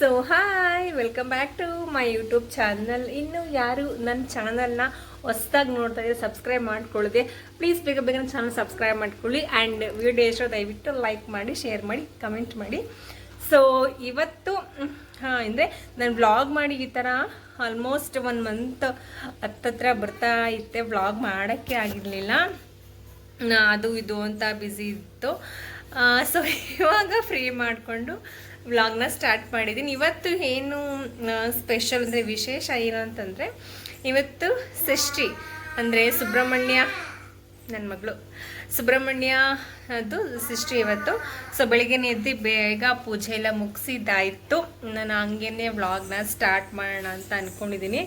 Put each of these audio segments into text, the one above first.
So hi welcome back to my YouTube channel ಇನ್ನು ಯಾರು ನನ್ನ ಚಾನಲ್ನ ಹೊಸ್ದಾಗಿ ನೋಡ್ತಾ ಇದ್ರೆ ಸಬ್ಸ್ಕ್ರೈಬ್ ಮಾಡ್ಕೊಳ್ಳಿದೆ ಪ್ಲೀಸ್ ಬೇಗ ಬೇಗ ನನ್ನ ಚಾನಲ್ ಸಬ್ಸ್ಕ್ರೈಬ್ ಮಾಡ್ಕೊಳ್ಳಿ ಆ್ಯಂಡ್ ವಿಡಿಯೋ ಇಷ್ಟ ದಯವಿಟ್ಟು ಲೈಕ್ ಮಾಡಿ ಶೇರ್ ಮಾಡಿ ಕಮೆಂಟ್ ಮಾಡಿ. ಸೊ ಇವತ್ತು, ಹಾಂ, ಅಂದರೆ ನಾನು ವ್ಲಾಗ್ ಮಾಡಿ ಈ ಥರ ಆಲ್ಮೋಸ್ಟ್ ಒನ್ ಮಂತ್ ಹತ್ತತ್ರ ಬರ್ತಾ ಇತ್ತೆ. ವ್ಲಾಗ್ ಮಾಡೋಕ್ಕೆ ಆಗಿರಲಿಲ್ಲ. ಅದು, ಇದು ಅಂತ ಬ್ಯುಸಿ ಇತ್ತು. ಸೊ ಇವಾಗ ಫ್ರೀ ಮಾಡಿಕೊಂಡು ವ್ಲಾಗ್ನ ಸ್ಟಾರ್ಟ್ ಮಾಡಿದ್ದೀನಿ ಇವತ್ತು ಏನು ಸ್ಪೆಷಲ್ ಅಂದರೆ ವಿಶೇಷ ಏನು ಇವತ್ತು ಷಷ್ಠಿ ಅಂದರೆ ಸುಬ್ರಹ್ಮಣ್ಯ ನನ್ನ ಮಗಳು. ಸುಬ್ರಹ್ಮಣ್ಯ ಅದು ಷಷ್ಠಿ ಇವತ್ತು. ಸೊ ಬೆಳಿಗ್ಗೆ ಎದ್ದು ಬೇಗ ಪೂಜೆ ಎಲ್ಲ ಮುಗಿಸಿದ್ದಾಯಿತು. ನಾನು ಹಂಗೇನೆ ವ್ಲಾಗ್ನ ಸ್ಟಾರ್ಟ್ ಮಾಡೋಣ ಅಂತ ಅಂದ್ಕೊಂಡಿದ್ದೀನಿ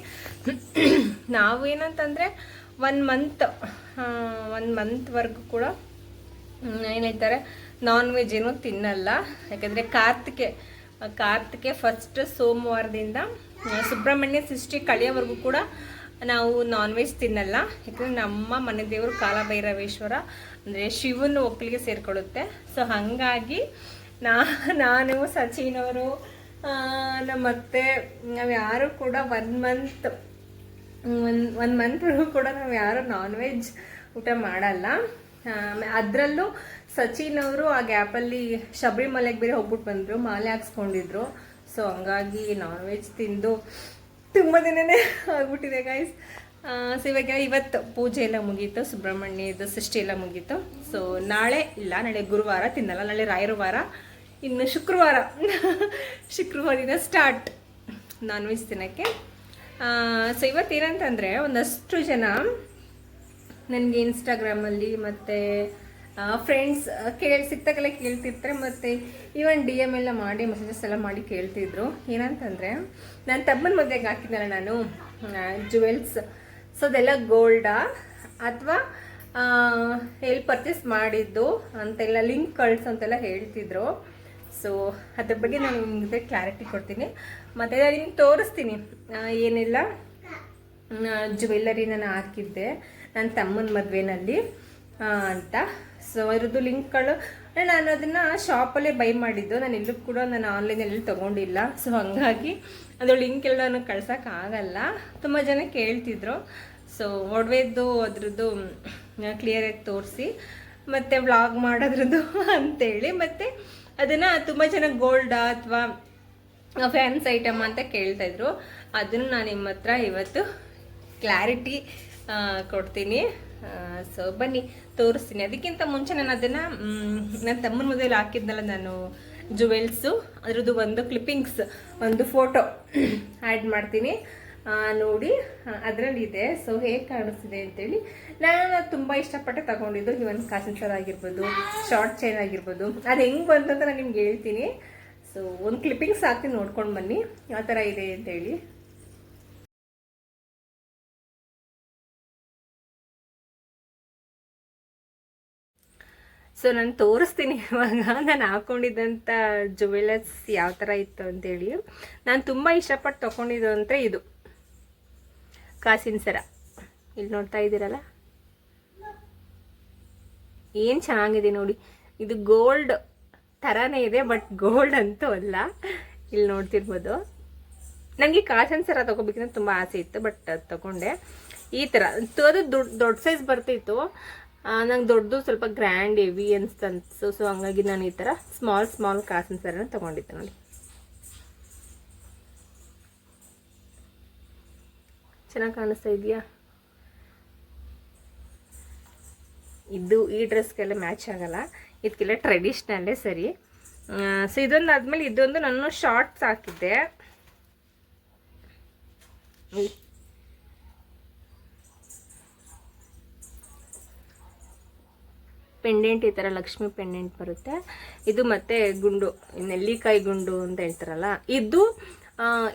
ನಾವು ಏನಂತಂದರೆ ಒನ್ ಮಂತ್ ಒನ್ ಮಂತ್ವರೆಗೂ ಕೂಡ ಏನು ಹೇಳ್ತಾರೆ ನಾನ್ ವೆಜ್ ಏನು ತಿನ್ನಲ್ಲ. ಯಾಕಂದರೆ ಕಾರ್ತಿಕೆ ಕಾರ್ತಿಕೆ ಫಸ್ಟ್ ಸೋಮವಾರದಿಂದ ಸುಬ್ರಹ್ಮಣ್ಯ ಸೃಷ್ಟಿ ಕಳೆಯವರೆಗೂ ಕೂಡ ನಾವು ನಾನ್ ವೆಜ್ ತಿನ್ನಲ್ಲ. ಯಾಕಂದರೆ ನಮ್ಮ ಮನೆ ದೇವರು ಕಾಲಭೈರವೇಶ್ವರ, ಅಂದರೆ ಶಿವನ ಒಕ್ಕಲಿಗೆ ಸೇರಿಕೊಳ್ಳುತ್ತೆ ಸೊ ಹಾಗಾಗಿ ನಾ, ನಾನು ಅವರು ನಮ್ಮ ಅತ್ತೆ ನಾವು ಯಾರು ಕೂಡ ಒನ್ ಮಂತ್ ಒನ್ ಒಂದು ಮಂತ್ವರೆಗೂ ಕೂಡ ನಾವು ಯಾರೂ ನಾನ್ ವೆಜ್ ಊಟ ಮಾಡಲ್ಲ. ಅದರಲ್ಲೂ ಸಚಿನ್ ಅವರು ಆ ಗ್ಯಾಪಲ್ಲಿ ಶಬರಿಮಲೆಗೆ ಬೇರೆ ಹೋಗ್ಬಿಟ್ಟು ಬಂದರು, ಮಾಲೆ ಹಾಕ್ಸ್ಕೊಂಡಿದ್ರು. ಸೊ ಹಂಗಾಗಿ ನಾನ್ ವೆಜ್ ತಿಂದು ತುಂಬ ದಿನನೇ ಆಗ್ಬಿಟ್ಟಿದೆ ಗೈಸ್ ಸೊ ಇವಾಗ ಇವತ್ತು ಪೂಜೆ ಎಲ್ಲ ಮುಗೀತು, ಸುಬ್ರಹ್ಮಣ್ಯದ ಸೃಷ್ಟಿ ಎಲ್ಲ ಮುಗೀತು. ಸೊ ನಾಳೆ ಇಲ್ಲ, ನಾಳೆ ಗುರುವಾರ ತಿನ್ನಲ್ಲ, ನಾಳೆ ರಾಯರ ವಾರ ಇನ್ನು ಶುಕ್ರವಾರ. ಶುಕ್ರವಾರದಿಂದ ಸ್ಟಾರ್ಟ್ ನಾನ್ ವೆಜ್ ತಿನ್ನೋಕ್ಕೆ. ಸೊ ಇವತ್ತು ಏನಂತಂದರೆ ಒಂದಷ್ಟು ಜನ ನನಗೆ ಇನ್ಸ್ಟಾಗ್ರಾಮಲ್ಲಿ ಮತ್ತು ಫ್ರೆಂಡ್ಸ್ ಕೇಳಿ ಸಿಕ್ತಾಗೆಲ್ಲ ಕೇಳ್ತಿರ್ತಾರೆ, ಮತ್ತು ಈವನ್ ಡಿ ಎಂ ಎಲ್ಲ ಮಾಡಿ ಮೆಸೇಜಸ್ ಎಲ್ಲ ಮಾಡಿ ಕೇಳ್ತಿದ್ರು. ಏನಂತಂದರೆ, ನಾನು ತಮ್ಮನ ಮದುವೆಗೆ ಹಾಕಿದ್ನಲ್ಲ ನಾನು ಜುವೆಲ್ಸ್ ಸೊ ಅದೆಲ್ಲ ಗೋಲ್ಡಾ ಅಥವಾ ಎಲ್ಲಿ ಪರ್ಚೇಸ್ ಮಾಡಿದ್ದು ಅಂತೆಲ್ಲ ಲಿಂಕ್ ಕಳ್ಸು ಅಂತೆಲ್ಲ ಹೇಳ್ತಿದ್ರು. ಸೊ ಅದ್ರ ಬಗ್ಗೆ ನಾನು ನಿಮಗೆ ಕ್ಲಾರಿಟಿ ಕೊಡ್ತೀನಿ. ಮತ್ತು ನಿಮ್ಗೆ ತೋರಿಸ್ತೀನಿ. ಏನೆಲ್ಲ? ಜ್ಯುವೆಲ್ಲರಿ ನಾನು ಹಾಕಿದ್ದೆ. ನನ್ನ ತಮ್ಮನ ಮದುವೆನಲ್ಲಿ ಅಂತ. ಸೊ ಅವರದ್ದು ಲಿಂಕ್ಗಳು. ನಾನು ಅದನ್ನು ಶಾಪಲ್ಲೇ ಬೈ ಮಾಡಿದ್ದು. ನಾನು ಎಲ್ಲೂ ಕೂಡ ನಾನು ಆನ್ಲೈನಲ್ಲಿ ತೊಗೊಂಡಿಲ್ಲ. ಸೊ ಹಾಗಾಗಿ ಅದ್ರ ಲಿಂಕ್ ಎಲ್ಲ ನನಗೆ ಕಳ್ಸೋಕ್ಕಾಗಲ್ಲ ತುಂಬ ಜನ ಕೇಳ್ತಿದ್ರು. ಸೊ ಒಡವೆದ್ದು, ಅದ್ರದ್ದು ಕ್ಲಿಯರಾಗಿ ತೋರಿಸಿ. ಮತ್ತು ವ್ಲಾಗ್ ಮಾಡೋದ್ರದ್ದು ಅಂತೇಳಿ ಮತ್ತು ಅದನ್ನು ತುಂಬ ಜನ ಗೋಲ್ಡಾ ಅಥವಾ ಫ್ಯಾನ್ಸ್ ಐಟಮ್ ಅಂತ ಕೇಳ್ತಾ ಇದ್ರು. ಅದನ್ನು ನಾನು ನಿಮ್ಮ ಹತ್ರ ಇವತ್ತು ಕ್ಲಾರಿಟಿ ಕೊಡ್ತೀನಿ. ಸೊ ಬನ್ನಿ, ತೋರಿಸ್ತೀನಿ. ಅದಕ್ಕಿಂತ ಮುಂಚೆ ನಾನು ಅದನ್ನು ನನ್ನ ತಮ್ಮನ ಮದುವೆಲಿ ಹಾಕಿದ್ನಲ್ಲ ನಾನು ಜುವೆಲ್ಸು ಅದರದ್ದು ಒಂದು ಕ್ಲಿಪ್ಪಿಂಗ್ಸ್ ಒಂದು ಫೋಟೋ ಆ್ಯಡ್ ಮಾಡ್ತೀನಿ. ನೋಡಿ ಅದರಲ್ಲಿದೆ. ಸೊ ಹೇಗೆ ಕಾಣಿಸ್ತಿದೆ ಅಂತೇಳಿ, ನಾನು ತುಂಬ ಇಷ್ಟಪಟ್ಟು ತಗೊಂಡಿದ್ದು ಇವನ್ ಕಾಸಿನ ಸರ್ ಆಗಿರ್ಬೋದು, ಶಾರ್ಟ್ ಚೈನ್ ಆಗಿರ್ಬೋದು. ಅದು ಹೆಂಗೆ ಬಂತು ಅಂತ ನಾನು ನಿಮ್ಗೆ ಹೇಳ್ತೀನಿ. ಸೊ ಒಂದು ಕ್ಲಿಪ್ಪಿಂಗ್ಸ್ ಹಾಕ್ತೀನಿ, ನೋಡ್ಕೊಂಡು ಬನ್ನಿ. ಯಾವ ಥರ ಇದೆ ಅಂತೇಳಿ. ಸೊ ನಾನು ತೋರಿಸ್ತೀನಿ ಇವಾಗ. ನಾನು ಹಾಕೊಂಡಿದ್ದಂಥ ಜುವೆಲರ್ಸ್ ಯಾವ ಥರ ಇತ್ತು ಅಂತೇಳಿ. ನಾನು ತುಂಬ ಇಷ್ಟಪಟ್ಟು ತೊಗೊಂಡಿದ್ದು ಅಂದರೆ ಇದು. ಕಾಸಿನ ಸರ. ಇಲ್ಲಿ ನೋಡ್ತಾ ಇದ್ದೀರಲ್ಲ? ಏನು ಚೆನ್ನಾಗಿದೆ ನೋಡಿ. ಇದು ಗೋಲ್ಡ್ ಥರನೇ ಇದೆ ಬಟ್ ಗೋಲ್ಡ್ ಅಂತೂ ಅಲ್ಲ. ಇಲ್ಲಿ ನೋಡ್ತಿರ್ಬೋದು. ನನಗೆ ಕಾಸಿನ ಸರ ತೊಗೋಬೇಕಂತ ತುಂಬ ಆಸೆ ಇತ್ತು ಬಟ್ ತೊಗೊಂಡೆ. ಈ ಥರ ಅದು ದೊಡ್ಡ ದೊಡ್ಡ ಸೈಜ್ ಬರ್ತಿತ್ತು. ನಂಗೆ ದೊಡ್ಡದು ಸ್ವಲ್ಪ ಗ್ರ್ಯಾಂಡ್ ಹೆವಿ ಅನ್ಸು ಸೊ ಹಂಗಾಗಿ ನಾನು ಈ ಥರ ಸ್ಮಾಲ್ ಸ್ಮಾಲ್ ಕಾಸಿನ ಸರನ ತೊಗೊಂಡಿದ್ದೆ ನೋಡಿ. ಚೆನ್ನಾಗಿ ಕಾಣಿಸ್ತಾ ಇದೆಯಾ? ಇದು ಈ ಡ್ರೆಸ್ಗೆಲ್ಲ ಮ್ಯಾಚ್ ಆಗಲ್ಲ. ಇದಕ್ಕೆಲ್ಲ ಟ್ರೆಡಿಷ್ನಲ್ಲೇ ಸರಿ. ಸೊ ಇದೊಂದು ಆದಮೇಲೆ ಇದೊಂದು ನಾನು ಶಾರ್ಟ್ಸ್ ಹಾಕಿದ್ದೆ. ಪೆಂಡೆಂಟ್ ಈ ಥರ ಲಕ್ಷ್ಮಿ ಪೆಂಡೆಂಟ್ ಬರುತ್ತೆ. ಇದು ಮತ್ತೆ ಗುಂಡು, ನೆಲ್ಲಿಕಾಯಿ ಗುಂಡು ಅಂತ ಹೇಳ್ತಾರಲ್ಲ. ಇದು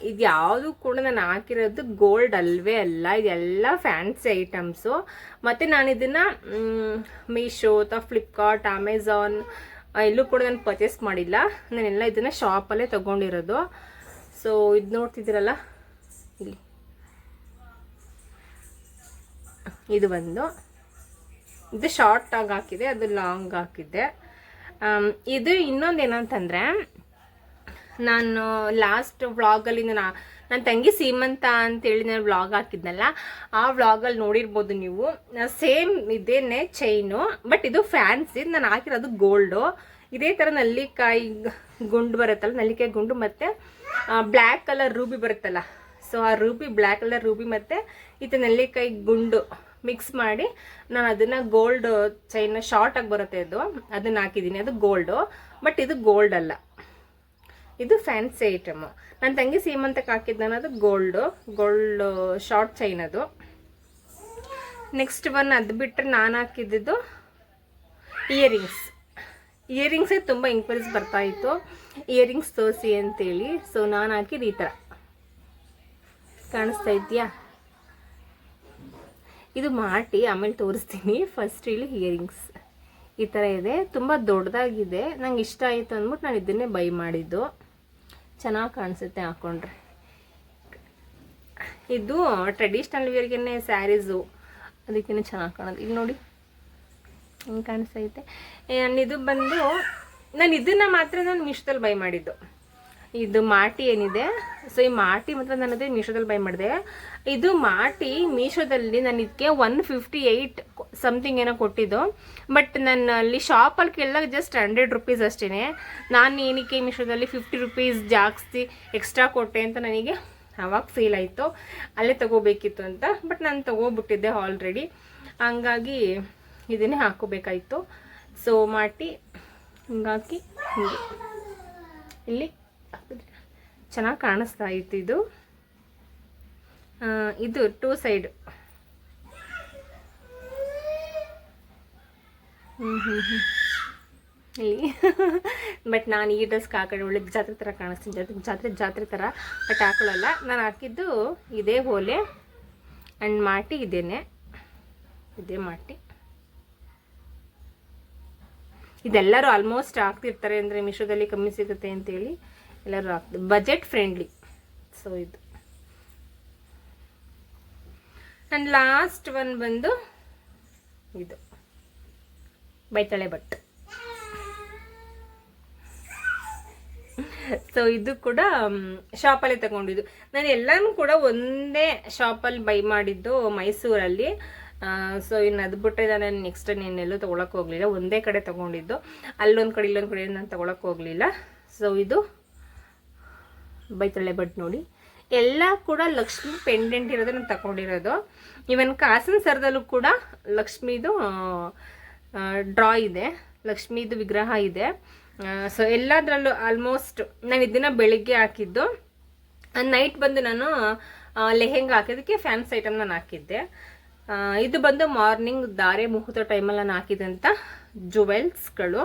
ಇದು ಯಾವುದು ಕೂಡ ನಾನು ಹಾಕಿರೋದು ಗೋಲ್ಡ್ ಅಲ್ವೇ ಅಲ್ಲ, ಇದೆಲ್ಲ ಫ್ಯಾನ್ಸಿ ಐಟಮ್ಸು ಮತ್ತು ನಾನು ಇದನ್ನು ಮೀಶೋ ಅಥವಾ ಫ್ಲಿಪ್ಕಾರ್ಟ್ ಅಮೆಝಾನ್ ಎಲ್ಲೂ ಕೂಡ ನಾನು ಪರ್ಚೇಸ್ ಮಾಡಿಲ್ಲ. ನಾನೆಲ್ಲ ಇದನ್ನು ಶಾಪಲ್ಲೇ ತೊಗೊಂಡಿರೋದು. ಸೊ ಇದು ನೋಡ್ತಿದ್ದೀರಲ್ಲ? ಇಲ್ಲಿ. ಇದು ಬಂದು. ಇದು ಶಾರ್ಟ್ ಆಗಿ ಹಾಕಿದೆ, ಅದು ಲಾಂಗ್ ಹಾಕಿದ್ದೆ. ಇದು ಇನ್ನೊಂದು ಏನಂತಂದರೆ ನಾನು ಲಾಸ್ಟ್ ವ್ಲಾಗಲ್ಲಿ ನಾನು ನನ್ನ ತಂಗಿ ಸೀಮಂತ ಅಂತೇಳಿ ನಾನು ವ್ಲಾಗ್ ಹಾಕಿದ್ನಲ್ಲ, ಆ ವ್ಲಾಗಲ್ಲಿ ನೋಡಿರ್ಬೋದು ನೀವು. ಸೇಮ್ ಇದೇನೆ ಚೈನು ಬಟ್ ಇದು ಫ್ಯಾನ್ಸಿ ನಾನು ಹಾಕಿರೋದು ಗೋಲ್ಡು ಇದೇ ಥರ ನಲ್ಲಿಕಾಯಿ ಗುಂಡು ಬರುತ್ತಲ್ಲ, ನಲ್ಲಿಕಾಯಿ ಗುಂಡು ಮತ್ತು ಬ್ಲ್ಯಾಕ್ ಕಲರ್ ರೂಬಿ ಬರುತ್ತಲ್ಲ. ಸೊ ಆ ರೂಬಿ ಬ್ಲ್ಯಾಕ್ ಕಲರ್ ರೂಬಿ ಮತ್ತು ಇದು ನೆಲ್ಲಿಕಾಯಿ ಗುಂಡು ಮಿಕ್ಸ್ ಮಾಡಿ ನಾನು ಅದನ್ನು ಗೋಲ್ಡ್ ಚೈನ್ ಶಾರ್ಟಾಗಿ ಬರುತ್ತೆ ಅದು ಅದನ್ನು ಹಾಕಿದ್ದೀನಿ ಅದು ಗೋಲ್ಡು ಬಟ್ ಇದು ಗೋಲ್ಡ್ ಅಲ್ಲ. ಇದು ಫ್ಯಾನ್ಸಿ ಐಟಮು ನನ್ನ ತಂಗಿ ಸೀಮಂತಕ್ಕೆ ಹಾಕಿದ್ದು ಅನ್ನೋದು ಗೋಲ್ಡು ಗೋಲ್ಡ್ ಶಾರ್ಟ್ ಚೈನ್ ಅದು. ನೆಕ್ಸ್ಟ್ ಒನ್ ಅದು ಬಿಟ್ಟರೆ ನಾನು ಹಾಕಿದ್ದು ಇಯರಿಂಗ್ಸ್ ಇಯರಿಂಗ್ಸೇ ತುಂಬ ಬರ್ತಾ ಇತ್ತು. ಇಯರಿಂಗ್ಸ್ ತೋರಿಸಿ ಅಂತೇಳಿ ಸೊ ನಾನು ಹಾಕಿದ್ದು ಈ ಥರ ಕಾಣಿಸ್ತಾ ಇದೆಯಾ? ಇದು ಮಾಟಿ ಆಮೇಲೆ ತೋರಿಸ್ತೀನಿ. ಫಸ್ಟ್ ಇಲ್ಲಿ ಇಯರಿಂಗ್ಸ್ ಈ ಥರ ಇದೆ. ತುಂಬ ದೊಡ್ಡದಾಗಿದೆ ನಂಗೆ ಇಷ್ಟ ಆಯಿತು ಅಂದ್ಬಿಟ್ಟು ನಾನು ಇದನ್ನೇ ಬೈ ಮಾಡಿದ್ದು. ಚೆನ್ನಾಗಿ ಕಾಣಿಸುತ್ತೆ ಹಾಕ್ಕೊಂಡ್ರೆ ಇದು ಟ್ರೆಡಿಷ್ನಲ್ ವೇರ್ಗೆ ಸ್ಯಾರೀಸು ಅದಕ್ಕೇ ಚೆನ್ನಾಗಿ ಕಾಣೋದು. ಇಲ್ಲಿ ನೋಡಿ, ಹಿಂಗೆ ಕಾಣಿಸ್ತೈತೆ? ಆ್ಯಂಡ್ ಇದು ಬಂದು, ನಾನು ಇದನ್ನು ಮಾತ್ರ ನಾನು ಮೀಶೋದಲ್ಲಿ ಬೈ ಮಾಡಿದ್ದು. ಇದು ಮಾಟಿ ಏನಿದೆ? ಸೊ ಈ ಮಾಟಿ ಮಾತ್ರ ನಾನು ಅದೇ ಮೀಶೋದಲ್ಲಿ ಬೈ ಮಾಡಿದೆ. ಇದು ಮಾಟಿ ಮೀಶೋದಲ್ಲಿ ನಾನು ಇದಕ್ಕೆ ಒನ್ ಫಿಫ್ಟಿ ಏಯ್ಟ್ ಸಮಥಿಂಗ್ ಏನೋ ಕೊಟ್ಟಿದ್ದು. ಬಟ್ ನಾನು ಅಲ್ಲಿ ಶಾಪಲ್ಲಿ ಕೇಳಿದಾಗ ಜಸ್ಟ್ ಹಂಡ್ರೆಡ್ ರುಪೀಸ್ ಅಷ್ಟೇ ನಾನು ಏನಕ್ಕೆ ಮಿಶ್ರದಲ್ಲಿ ಫಿಫ್ಟಿ ರುಪೀಸ್ ಜಾಸ್ತಿ ಎಕ್ಸ್ಟ್ರಾ ಕೊಟ್ಟೆ ಅಂತ ನನಗೆ ಆವಾಗ ಫೀಲ್ ಆಯಿತು. ಅಲ್ಲೇ ತಗೋಬೇಕಿತ್ತು ಅಂತ. ಬಟ್ ನಾನು ತಗೋಬಿಟ್ಟಿದ್ದೆ ಆಲ್ರೆಡಿ ಹಂಗಾಗಿ ಇದನ್ನೇ ಹಾಕೋಬೇಕಾಯಿತು. ಸೊ ಮಾಡಿ ಹಿಂಗಾಕಿ ಹಿಂಗೆ. ಇಲ್ಲಿ ಚೆನ್ನಾಗಿ ಕಾಣಿಸ್ತಾ ಇತ್ತು ಇದು. ಇದು ಟೂ ಸೈಡ್ ಹ್ಞೂ ಹ್ಞೂ ಇಲ್ಲಿ ಬಟ್ ನಾನು ಈ ಡ್ರೆಸ್ಗೆ ಹಾಕೊಂಡು ಒಳ್ಳೆ ಜಾತ್ರೆ ಥರ ಕಾಣಿಸ್ತೀನಿ. ಜಾತ್ರೆ ಜಾತ್ರೆ ಜಾತ್ರೆ ಥರ. ಬಟ್ ಹಾಕೊಳ್ಳಲ್ಲ. ನಾನು ಹಾಕಿದ್ದು ಇದೇ ಹೋಲೆ ಆ್ಯಂಡ್ ಮಾಟಿ ಇದೇನೆ. ಇದೇ ಮಾಟಿ. ಇದೆಲ್ಲರೂ ಆಲ್ಮೋಸ್ಟ್ ಹಾಕ್ತಿರ್ತಾರೆ ಅಂದರೆ ಮಿಶೋದಲ್ಲಿ ಕಮ್ಮಿ ಸಿಗುತ್ತೆ ಅಂತೇಳಿ ಎಲ್ಲರೂ ಹಾಕ್ತಾರೆ ಬಜೆಟ್ ಫ್ರೆಂಡ್ಲಿ ಸೊ ಇದು. ಆ್ಯಂಡ್ ಲಾಸ್ಟ್ ಒನ್ ಬಂದು ಇದು. ಬೈತಳೆ ಭಟ್. ಸೊ ಇದು ಕೂಡ ಶಾಪಲ್ಲೇ ತಗೊಂಡಿದ್ದು. ನಾನು ಎಲ್ಲನೂ ಕೂಡ ಒಂದೇ ಶಾಪಲ್ಲಿ ಬೈ ಮಾಡಿದ್ದು ಮೈಸೂರಲ್ಲಿ. ಸೊ ಇನ್ನು ಅದು ಬಿಟ್ಟರೆ ನಾನು ನೆಕ್ಸ್ಟ್ ಇನ್ನೆಲ್ಲೂ ತೊಗೊಳಕ್ಕೆ ಹೋಗಲಿಲ್ಲ. ಒಂದೇ ಕಡೆ ತೊಗೊಂಡಿದ್ದು. ಅಲ್ಲೊಂದು ಕಡೆ, ಇಲ್ಲೊಂದು ಕಡೆ ನಾನು ತೊಗೊಳಕ್ಕೆ ಹೋಗಲಿಲ್ಲ. ಸೊ ಇದು ಬೈತಳೆ ಬಟ್ ನೋಡಿ. ಎಲ್ಲ ಕೂಡ ಲಕ್ಷ್ಮಿ ಪೆಂಡೆಂಟ್ ಇರೋದು ನಾನು ತಗೊಂಡಿರೋದು. ಇವನ್ ಕಾಸನ್ ಸರದಲ್ಲೂ ಕೂಡ ಲಕ್ಷ್ಮಿದು ಡ್ರಾ ಇದೆ. ಲಕ್ಷ್ಮೀದು ವಿಗ್ರಹ ಇದೆ. ಸೊ ಎಲ್ಲದರಲ್ಲೂ ಆಲ್ಮೋಸ್ಟ್ ನಾನು ಇದನ್ನ ಬೆಳಿಗ್ಗೆ ಹಾಕಿದ್ದು. ನೈಟ್ ಬಂದು ನಾನು ಲೆಹೆಂಗಾ ಹಾಕಿದ್ದಕ್ಕೆ ಫ್ಯಾನ್ಸ್ ಐಟಮ್ ನಾನು ಹಾಕಿದ್ದೆ. ಇದು ಬಂದು ಮಾರ್ನಿಂಗ್ ದಾರೆ ಮುಹೂರ್ತ ಟೈಮಲ್ಲಿ ನಾನು ಹಾಕಿದಂಥ ಜುವೆಲ್ಸ್ಗಳು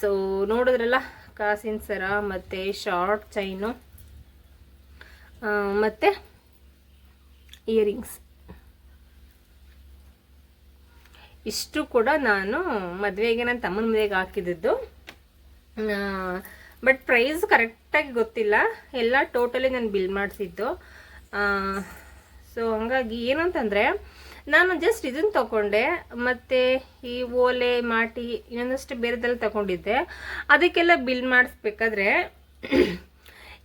ಸೊ ನೋಡಿದ್ರಲ್ಲ ಕಾಸಿನ ಸರ ಮತ್ತು ಶಾರ್ಟ್ ಚೈನು ಮತ್ತು ಇಯರಿಂಗ್ಸ್ ಇಷ್ಟು ಕೂಡ ನಾನು ಮದುವೆಗೆ, ನನ್ನ ತಮ್ಮನ ಮದುವೆಗೆ ಹಾಕಿದ್ದು. ಬಟ್ ಪ್ರೈಸ್ ಕರೆಕ್ಟಾಗಿ ಗೊತ್ತಿಲ್ಲ. ಎಲ್ಲ ಟೋಟಲಿ ನಾನು ಬಿಲ್ ಮಾಡಿಸಿದ್ದು ಸೊ ಹಂಗಾಗಿ ಏನು ಅಂತಂದರೆ ನಾನು ಜಸ್ಟ್ ಇದನ್ನು ತಗೊಂಡೆ. ಮತ್ತು ಈ ಓಲೆ, ಮಾಟಿ, ಇನ್ನೊಂದಷ್ಟು ಬೇರೆದೆಲ್ಲ ತಗೊಂಡಿದ್ದೆ. ಅದಕ್ಕೆಲ್ಲ ಬಿಲ್ ಮಾಡಿಸ್ಬೇಕಾದ್ರೆ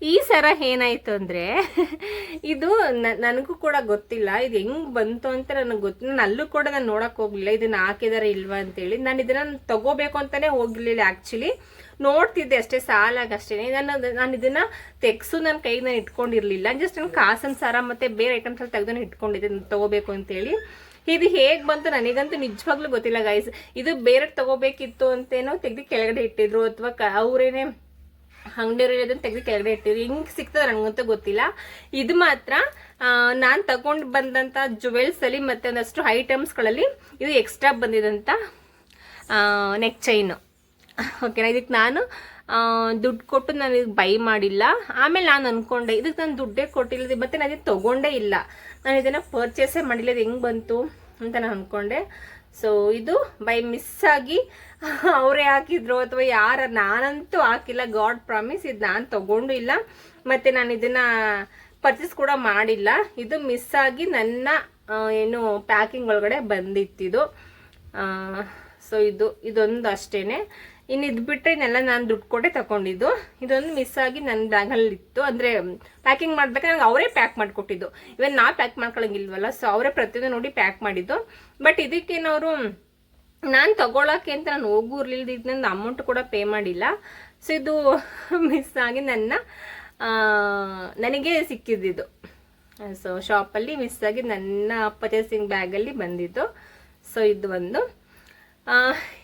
ಈ ಸರ ಏನಾಯ್ತು ಅಂದರೆ, ಇದು ನನಗೂ ಕೂಡ ಗೊತ್ತಿಲ್ಲ. ಇದು ಹೆಂಗ್ ಬಂತು ಅಂತ ನನಗೆ ಗೊತ್ತಿಲ್ಲ ನಾನು ಅಲ್ಲೂ ಕೂಡ ನಾನು ನೋಡಕ್ ಹೋಗಲಿಲ್ಲ. ಇದನ್ನ ಹಾಕಿದಾರೆ ಇಲ್ವಾ ಅಂತೇಳಿ ನಾನು ಇದನ್ನ ತಗೋಬೇಕು ಅಂತಾನೆ ಹೋಗ್ಲಿಲ್ಲ ಆ್ಯಕ್ಚುಲಿ ನೋಡ್ತಿದ್ದೆ ಅಷ್ಟೇ, ಸಾಲಾಗಿ ಅಷ್ಟೇ ನಾನು ನಾನು ಇದನ್ನ ತೆಗ್ಸು ನನ್ನ ಕೈಗೆ ನಾನು ಇಟ್ಕೊಂಡಿರಲಿಲ್ಲ. ಜಸ್ಟ್ ನಾನು ಕಾಸನ್ ಸಾರ ಮತ್ತೆ ಬೇರೆ ಐಟಮ್ಸಲ್ಲಿ ತೆಗೆದು ಇಟ್ಕೊಂಡಿದ್ದೆ ತೊಗೋಬೇಕು ಅಂತೇಳಿ ಇದು ಹೇಗೆ ಬಂತು ನನಗಂತೂ ನಿಜವಾಗ್ಲೂ ಗೊತ್ತಿಲ್ಲ ಗೈಸ್ ಇದು ಬೇರೆ ತಗೋಬೇಕಿತ್ತು ಅಂತೇನೋ ತೆಗೆದು ಕೆಳಗಡೆ ಇಟ್ಟಿದ್ರು, ಅಥವಾ ಕ, ಅವರೇನೆ ಅಂಗಡಿಯವ್ರು ಅದನ್ನ ತೆಗೆದು ಕೆಳಗಡೆ ಇಟ್ಟಿದ್ರು ಹಿಂಗೆ ಸಿಗ್ತದೆ ನನಗಂತೂ ಗೊತ್ತಿಲ್ಲ. ಇದು ಮಾತ್ರ ನಾನು ತಗೊಂಡು ಬಂದಂಥ ಜುವೆಲ್ಸಲ್ಲಿ ಮತ್ತು ಒಂದಷ್ಟು ಐಟಮ್ಸ್ಗಳಲ್ಲಿ ಇದು ಎಕ್ಸ್ಟ್ರಾ ಬಂದಿದಂಥ ನೆಕ್ ಚೈನು ಓಕೆನಾ ಇದಕ್ಕೆ ನಾನು ದುಡ್ಡು ಕೊಟ್ಟು ನಾನು ಇದಕ್ಕೆ ಬೈ ಮಾಡಿಲ್ಲ. ಆಮೇಲೆ ನಾನು ಅಂದ್ಕೊಂಡೆ ಇದಕ್ಕೆ ನಾನು ದುಡ್ಡೇ ಕೊಟ್ಟಿಲ್ಲ ಮತ್ತು ನಾನು ಇದನ್ನು ತೊಗೊಂಡೇ ಇಲ್ಲ. ನಾನು ಇದನ್ನು ಪರ್ಚೇಸೇ ಮಾಡಿಲ್ಲ, ಇದು ಹೆಂಗೆ ಬಂತು ಅಂತ ನಾನು ಅಂದ್ಕೊಂಡೆ ಸೊ ಇದು ಬೈ ಮಿಸ್ ಆಗಿ ಅವರೇ ಹಾಕಿದ್ರು ಅಥವಾ ಯಾರ ನಾನಂತೂ ಹಾಕಿಲ್ಲ. ಗಾಡ್ ಪ್ರಾಮಿಸ್ ಇದು ನಾನು ತಗೊಂಡು ಇಲ್ಲ. ಮತ್ತು ನಾನು ಇದನ್ನು ಪರ್ಚೇಸ್ ಕೂಡ ಮಾಡಿಲ್ಲ. ಇದು ಮಿಸ್ ಆಗಿ ನನ್ನ ಏನು ಪ್ಯಾಕಿಂಗ್ ಒಳಗಡೆ ಬಂದಿತ್ತಿದು. ಸೊ ಇದು, ಇದೊಂದು ಅಷ್ಟೇನೆ. ಇನ್ನು ಇದು ಬಿಟ್ಟರೆ ಇನ್ನೆಲ್ಲ ನಾನು ದುಡ್ಡು ಕೊಟ್ಟೆ ತಗೊಂಡಿದ್ದು. ಇದೊಂದು ಮಿಸ್ ಆಗಿ ನನ್ನ ಬ್ಯಾಗಲ್ಲಿ ಇತ್ತು ಅಂದರೆ ಪ್ಯಾಕಿಂಗ್ ಮಾಡ್ಬೇಕಾದ್ರೆ ನಂಗೆ ಅವರೇ ಪ್ಯಾಕ್ ಮಾಡಿಕೊಟ್ಟಿದ್ದು. ಇವನ್ ನಾ ಪ್ಯಾಕ್ ಮಾಡ್ಕೊಳಂಗಿಲ್ವಲ್ಲ ಸೊ ಅವರೇ ಪ್ರತಿಯೊಂದು ನೋಡಿ ಪ್ಯಾಕ್ ಮಾಡಿದ್ದು. ಬಟ್ ಇದಕ್ಕೇನವರು ನಾನು ತಗೊಳಕ್ಕೆ ಅಂತ ನಾನು ಹೋಗೂ ನಂದು ಅಮೌಂಟ್ ಕೂಡ ಪೇ ಮಾಡಿಲ್ಲ. ಸೊ ಇದು ಮಿಸ್ ಆಗಿ ನನ್ನ ನನಗೆ ಸಿಕ್ಕಿದ್ದಿದ್ದು. ಸೊ ಶಾಪಲ್ಲಿ ಮಿಸ್ ಆಗಿ ನನ್ನ ಪರ್ಚೇಸಿಂಗ್ ಬ್ಯಾಗಲ್ಲಿ ಬಂದಿದ್ದು. ಸೊ ಇದು ಒಂದು.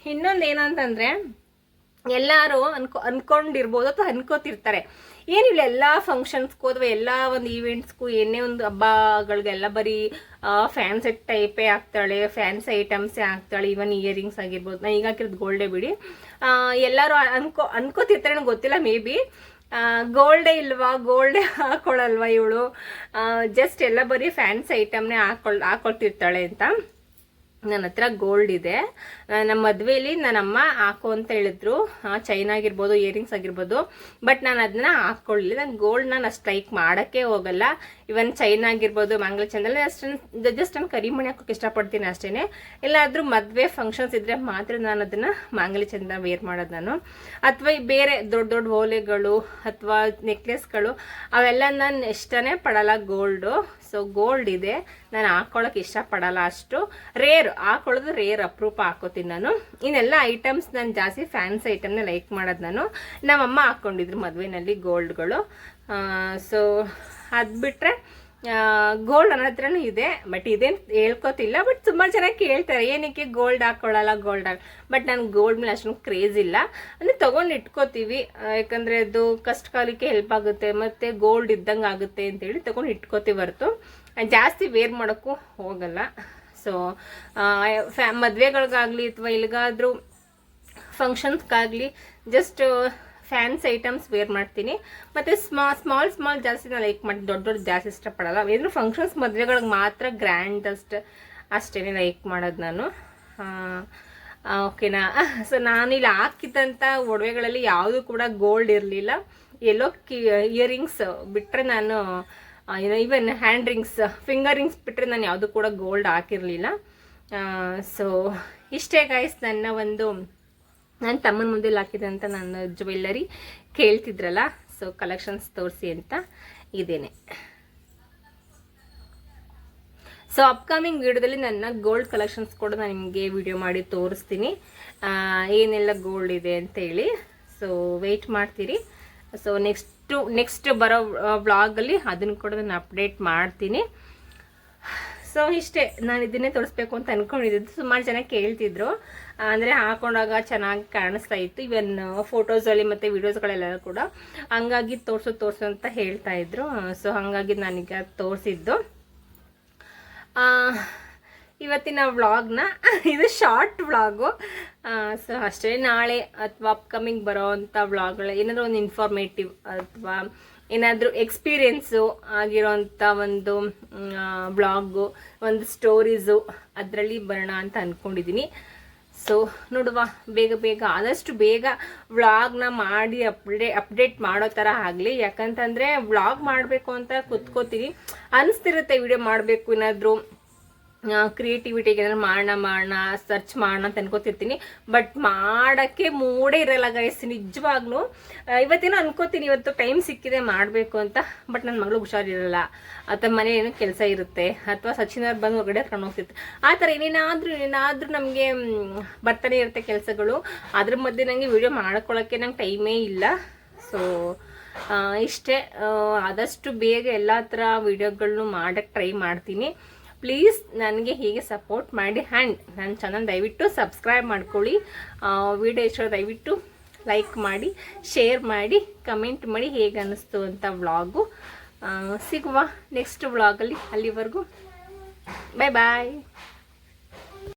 ಇನ್ನೊಂದು ಏನಂತಂದರೆ, ಎಲ್ಲರೂ ಅನ್ಕೊ, ಅನ್ಕೊಂಡಿರ್ಬೋದು ಅಥವಾ ಅನ್ಕೋತಿರ್ತಾರೆ. ಏನಿಲ್ಲ, ಎಲ್ಲ ಫಂಕ್ಷನ್ಸ್ಗೂ ಅಥವಾ ಎಲ್ಲ ಒಂದು ಈವೆಂಟ್ಸ್ಗೂ ಏನೇ ಒಂದು ಹಬ್ಬಗಳಿಗೆಲ್ಲ ಬರೀ ಫ್ಯಾನ್ ಸೆಟ್ ಟೈಪೇ ಹಾಕ್ತಾಳೆ ಫ್ಯಾನ್ಸ್ ಐಟಮ್ಸೇ ಹಾಕ್ತಾಳೆ ಇವನ್ ಇಯರಿಂಗ್ಸ್ ಆಗಿರ್ಬೋದು. ನಾನು ಈಗ ಹಾಕಿರೋದು ಗೋಲ್ಡೇ ಬಿಡಿ. ಎಲ್ಲರೂ ಅನ್ಕೋ, ಅನ್ಕೋತಿರ್ತಾರೆ ನನಗೆ ಗೊತ್ತಿಲ್ಲ ಮೇ ಬಿ ಗೋಲ್ಡೇ ಇಲ್ವಾ ಗೋಲ್ಡೇ ಹಾಕೊಳ್ಳಲ್ವಾ ಇವಳು? ಜಸ್ಟ್ ಎಲ್ಲ ಬರೀ ಫ್ಯಾನ್ಸ್ ಐಟಮ್ನೇ ಹಾಕೊಳ್, ಹಾಕೊಳ್ತಿರ್ತಾಳೆ ಅಂತ. ನನ್ನ ಹತ್ರ ಗೋಲ್ಡ್ ಇದೆ. ನಮ್ಮ ಮದುವೆಯಲ್ಲಿ ನನ್ನ ಅಮ್ಮ ಹಾಕು ಅಂತ ಹೇಳಿದ್ರು. ಚೈನ್ ಆಗಿರ್ಬೋದು ಇಯರಿಂಗ್ಸ್ ಆಗಿರ್ಬೋದು. ಬಟ್ ನಾನು ಅದನ್ನ ಹಾಕ್ಕೊಳ್ಳಿಲ್ಲ ನಾನು ಗೋಲ್ಡ್ ನಾನು ಸ್ಟ್ರೈಕ್ ಹೋಗಲ್ಲ. ಇವನ್ ಚೈನ್ ಆಗಿರ್ಬೋದು ಮಂಗಳ ಚಂದ್ರ ಅಷ್ಟೊಂದು ಜಸ್ಟ್ ನಾನು ಕರಿಮಣಿ ಹಾಕೋಕೆ ಇಷ್ಟಪಡ್ತೀನಿ ಅಷ್ಟೇ ಎಲ್ಲಾದರೂ ಮದುವೆ ಫಂಕ್ಷನ್ಸ್ ಇದ್ದರೆ ಮಾತ್ರ ನಾನು ಅದನ್ನು ಮಾಂಗಲ್ಯ ಚಂದ ವೇರ್ ಮಾಡೋದು ನಾನು. ಅಥವಾ ಬೇರೆ ದೊಡ್ಡ ದೊಡ್ಡ ಓಲೆಗಳು ಅಥವಾ ನೆಕ್ಲೆಸ್ಗಳು ಅವೆಲ್ಲ ನಾನು ಇಷ್ಟನೇ ಪಡಲ್ಲ ಗೋಲ್ಡು ಸೊ ಗೋಲ್ಡ್ ಇದೆ. ನಾನು ಹಾಕೊಳ್ಳೋಕೆ ಇಷ್ಟಪಡಲ್ಲ ಅಷ್ಟು. ರೇರ್ ಹಾಕೊಳ್ಳೋದು ರೇರ್ ಅಪರೂಪ ಹಾಕೋತೀನಿ ನಾನು. ಇನ್ನೆಲ್ಲ ಐಟಮ್ಸ್ ನಾನು ಜಾಸ್ತಿ ಫ್ಯಾನ್ಸ್ ಐಟಮ್ನ ಲೈಕ್ ಮಾಡೋದು ನಾನು. ನಮ್ಮಮ್ಮ ಹಾಕ್ಕೊಂಡಿದ್ರು ಮದುವೆನಲ್ಲಿ ಗೋಲ್ಡ್ಗಳು ಸೊ ಅದು ಬಿಟ್ಟರೆ ಗೋಲ್ಡ್ ಅನ್ನೋ ಹತ್ರನೂ ಇದೆ ಬಟ್ ಇದೇನು ಹೇಳ್ಕೊತಿಲ್ಲ ಬಟ್ ತುಂಬ ಜನ ಕೇಳ್ತಾರೆ, ಏನಕ್ಕೆ ಗೋಲ್ಡ್ ಹಾಕ್ಕೊಳ್ಳಲ್ಲ ಗೋಲ್ಡ್ ಹಾಕಿ ಬಟ್ ನಾನು ಗೋಲ್ಡ್ ಮೇಲೆ ಅಷ್ಟೊಂದು ಕ್ರೇಜ್ ಇಲ್ಲ. ಅಂದರೆ ತೊಗೊಂಡು ಇಟ್ಕೋತೀವಿ ಯಾಕಂದರೆ ಅದು ಕಷ್ಟ ಕಾಲಕ್ಕೆ ಹೆಲ್ಪ್ ಆಗುತ್ತೆ, ಮತ್ತು ಗೋಲ್ಡ್ ಇದ್ದಂಗೆ ಆಗುತ್ತೆ ಅಂತೇಳಿ ತೊಗೊಂಡು ಇಟ್ಕೋತೀವಿ ಹೊರತು. ಜಾಸ್ತಿ ವೇರ್ ಮಾಡೋಕ್ಕೂ ಹೋಗಲ್ಲ. ಸೊ ಫ್ಯಾ ಮದುವೆಗಳಿಗಾಗಲಿ, ಅಥವಾ ಇಲ್ಲಿಗಾದರೂ ಫಂಕ್ಷನ್ಸ್ಗಾಗಲಿ ಜಸ್ಟ್ ಫ್ಯಾನ್ಸ್ ಐಟಮ್ಸ್ ವೇರ್ ಮಾಡ್ತೀನಿ. ಮತ್ತು ಸ್ಮಾ ಸ್ಮಾಲ್ ಸ್ಮಾಲ್ ಜಾಸ್ತಿ ನಾನು ಲೈಕ್ ಮಾಡಿ ದೊಡ್ಡ ದೊಡ್ಡ ಜಾಸ್ತಿ ಇಷ್ಟಪಡಲ್ಲ. ಏನು ಫಂಕ್ಷನ್ಸ್ ಮದುವೆಗಳಿಗೆ ಮಾತ್ರ ಗ್ರ್ಯಾಂಡ್ ಅಷ್ಟು ಅಷ್ಟೇ ಲೈಕ್ ಮಾಡೋದು ನಾನು. ಓಕೆನಾ ಸೊ ನಾನು ಇಲ್ಲಿ ಹಾಕಿದಂಥ ಒಡವೆಗಳಲ್ಲಿ ಯಾವುದು ಕೂಡ ಗೋಲ್ಡ್ ಇರಲಿಲ್ಲ. ಎಲ್ಲೋ ಕಿ ಇಯರಿಂಗ್ಸ್ ಬಿಟ್ಟರೆ ನಾನು even hand rings finger rings ಬಿಟ್ಟರೆ ನಾನು ಯಾವುದು ಕೂಡ ಗೋಲ್ಡ್ ಹಾಕಿರಲಿಲ್ಲ. ಸೊ ಇಷ್ಟೇ ಗಾಯ್ಸ್ ನನ್ನ ಒಂದು ನಾನು ತಮ್ಮನ ಮುಂದೆ ಅಂತ ನನ್ನ ಜ್ಯುವೆಲ್ಲರಿ ಕೇಳ್ತಿದ್ರಲ್ಲ ಸೊ ಕಲೆಕ್ಷನ್ಸ್ ತೋರಿಸಿ ಅಂತ ಇದ್ದೇನೆ. ಸೊ ಅಪ್ಕಮಿಂಗ್ ವಿಡಿಯೋದಲ್ಲಿ ನನ್ನ ಗೋಲ್ಡ್ ಕಲೆಕ್ಷನ್ಸ್ ಕೂಡ ನಾನು ನಿಮಗೆ ವಿಡಿಯೋ ಮಾಡಿ ತೋರಿಸ್ತೀನಿ. ಏನೆಲ್ಲ ಗೋಲ್ಡ್ ಇದೆ ಅಂತ ಹೇಳಿ. ಸೊ ವೆಯ್ಟ್ ಮಾಡ್ತೀರಿ. ಸೊ ನೆಕ್ಸ್ಟು ನೆಕ್ಸ್ಟ್ ಬರೋ ವ್ಲಾಗಲ್ಲಿ ಅದನ್ನು ಕೂಡ ನಾನು ಅಪ್ಡೇಟ್ ಮಾಡ್ತೀನಿ. ಸೊ ಇಷ್ಟೇ ನಾನು ಇದನ್ನೇ ತೋರಿಸ್ಬೇಕು ಅಂತ ಅನ್ಕೊಂಡಿದ್ದು. ಸುಮಾರು ಜನ ಕೇಳ್ತಿದ್ರು. ಅಂದರೆ ಹಾಕೊಂಡಾಗ ಚೆನ್ನಾಗಿ ಕಾಣಿಸ್ತಾ ಇತ್ತು. ಇವನ್ ಫೋಟೋಸಲ್ಲಿ ಮತ್ತು ವಿಡಿಯೋಸ್ಗಳೆಲ್ಲ ಕೂಡ ಹಂಗಾಗಿ ತೋರಿಸು ತೋರಿಸು ಅಂತ ಹೇಳ್ತಾ ಇದ್ರು. ಸೊ ಹಾಗಾಗಿ ನಾನೀಗ ತೋರಿಸಿದ್ದು. ಇವತ್ತಿನ ವ್ಲಾಗ್ನ ಇದು ಶಾರ್ಟ್ ವ್ಲಾಗು ಸೊ ಅಷ್ಟೇ. ನಾಳೆ ಅಥವಾ ಅಪ್ಕಮಿಂಗ್ ಬರೋ ಅಂಥ ವ್ಲಾಗ್ಗಳು ಏನಾದರೂ ಒಂದು ಇನ್ಫಾರ್ಮೇಟಿವ್ ಅಥವಾ ಏನಾದರೂ ಎಕ್ಸ್ಪೀರಿಯೆನ್ಸು ಆಗಿರೋಂಥ ಒಂದು ಬ್ಲಾಗ್ ಒಂದು ಸ್ಟೋರೀಸು ಅದರಲ್ಲಿ ಬರೋಣ ಅಂತ ಅಂದ್ಕೊಂಡಿದ್ದೀನಿ ಸೊ ನೋಡುವ, ಬೇಗ ಬೇಗ, ಆದಷ್ಟು ಬೇಗ ವ್ಲಾಗ್ನ ಮಾಡಿ ಅಪ್ಡೇ ಅಪ್ಡೇಟ್ ಮಾಡೋ ಥರ ಆಗಲಿ. ಯಾಕಂತಂದರೆ ವ್ಲಾಗ್ ಮಾಡಬೇಕು ಅಂತ ಕುತ್ಕೋತೀನಿ ಅನಿಸ್ತಿರುತ್ತೆ ವಿಡಿಯೋ ಮಾಡಬೇಕು ಏನಾದರೂ. ಕ್ರಿಯೇಟಿವಿಟಿಗೆ ಏನಾದ್ರು ಮಾಡೋಣ ಮಾಡೋಣ ಸರ್ಚ್ ಮಾಡೋಣ ಅಂತ ಅನ್ಕೋತಿರ್ತೀನಿ. ಬಟ್ ಮಾಡೋಕ್ಕೆ ಮೂಡೇ ಇರಲ್ಲ ಗೈಸ್ ನಿಜವಾಗ್ಲೂ. ಇವತ್ತೇನೋ ಅನ್ಕೋತೀನಿ, ಇವತ್ತು ಟೈಮ್ ಸಿಕ್ಕಿದೆ ಮಾಡಬೇಕು ಅಂತ ಬಟ್ ನನ್ನ ಮಗಳು ಹುಷಾರಿರಲ್ಲ. ಅಥವಾ ಮನೆ ಏನೋ ಕೆಲಸ ಇರುತ್ತೆ, ಅಥವಾ ಸಚಿನ್ ಅವ್ರು ಬಂದು ಹೊರಗಡೆ ಕಣ್ಣು ಹೋಗ್ತಿರ್ತಾರೆ ಆ ಥರ ಏನೇನಾದರೂ ಏನಾದರೂ ನಮಗೆ ಬರ್ತಾನೆ ಇರುತ್ತೆ ಕೆಲಸಗಳು. ಅದ್ರ ಮಧ್ಯೆ ನನಗೆ ವಿಡಿಯೋ ಮಾಡ್ಕೊಳ್ಳೋಕ್ಕೆ ನಂಗೆ ಟೈಮೇ ಇಲ್ಲ. ಸೊ ಇಷ್ಟೇ. ಆದಷ್ಟು ಬೇಗ ಎಲ್ಲ ಥರ ವಿಡಿಯೋಗಳನ್ನು ಮಾಡೋಕ್ಕೆ ಟ್ರೈ ಮಾಡ್ತೀನಿ. ಪ್ಲೀಸ್ ನನಗೆ ಹೀಗೆ ಸಪೋರ್ಟ್ ಮಾಡಿ ಹ್ಯಾಂಡ್ ನನ್ನ ಚಾನಲ್ ದಯವಿಟ್ಟು ಸಬ್ಸ್ಕ್ರೈಬ್ ಮಾಡ್ಕೊಳ್ಳಿ. ವಿಡಿಯೋ ಇಷ್ಟ ದಯವಿಟ್ಟು ಲೈಕ್ ಮಾಡಿ ಶೇರ್ ಮಾಡಿ ಕಮೆಂಟ್ ಮಾಡಿ ಹೇಗೆ ಅನ್ನಿಸ್ತು ಅಂತ ವ್ಲಾಗು ಸಿಗುವ ನೆಕ್ಸ್ಟ್ ವ್ಲಾಗಲ್ಲಿ ಅಲ್ಲಿವರೆಗೂ. ಬಾಯ್ ಬಾಯ್